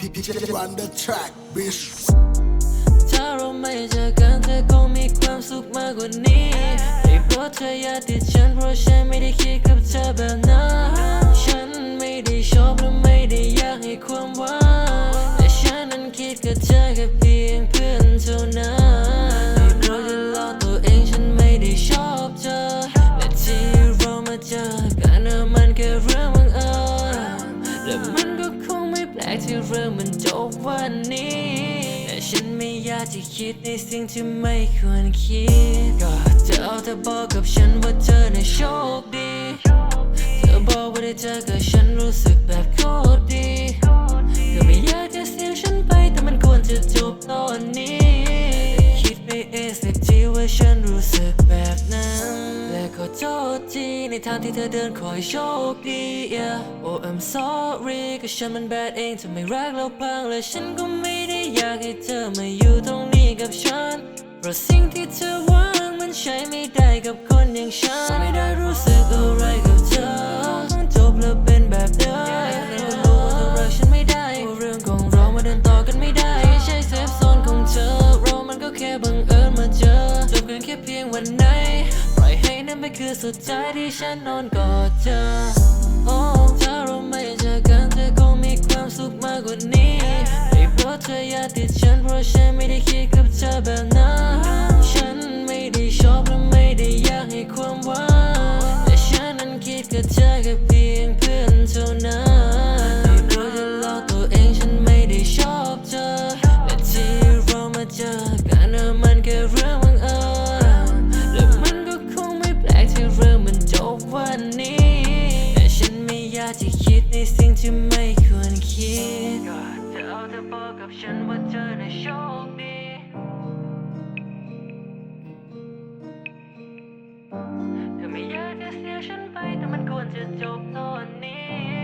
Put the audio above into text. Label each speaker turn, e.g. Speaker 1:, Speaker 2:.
Speaker 1: Run the track, bitch.
Speaker 2: ถ้าเราไม่เจอกันเธอคงมีความสุขมากกว่านี้ได้โปรดเธออย่าติดฉันเพราะฉันไม่ได้คิด ที่เรื่องมันจบวันนี้แต่ฉันไม่อยากจะคิดในสิ่งที่ไม่ควรคิดก็เธอเอาแต่บอกกับฉันว่าเธอน่ะโชคดี เธอบอกว่าได้เจอกับ อสิทีว่าฉันรู้สึกแบบนั้น และขอโทษทีในทางที่เธอเดินขอให้โชคดี yeah. Oh I'm sorry ก็ฉันมันแบดเองทำไมรักเราพังและฉันก็ไม่ได้อยากให้เธอมาอยู่ตรงนี้กับฉันเพราะสิ่งที่เธอหวังมันใช้ไม่ได้กับคนอย่างฉันไม่ได้รู้สึก นั่นเป็นคือสุดใจที่ฉันนอนกอดเธอโอ้ถ้าเราไม่เจอกันเธอคงมีความสุขมากกว่านี้ได้โปรดเธออย่าติดฉันเพราะฉันไม่ได้คิดกับเธอแบบนั้น นไม่อยาจะคิดในสิ่งที่ไม่ควรคิดก็เธอเอาแต่บอกกับฉันว่าเธอน่ะโชคดีเธอไม่อยากจะเสียฉันไปแต่มันควรจะจบตอนนี้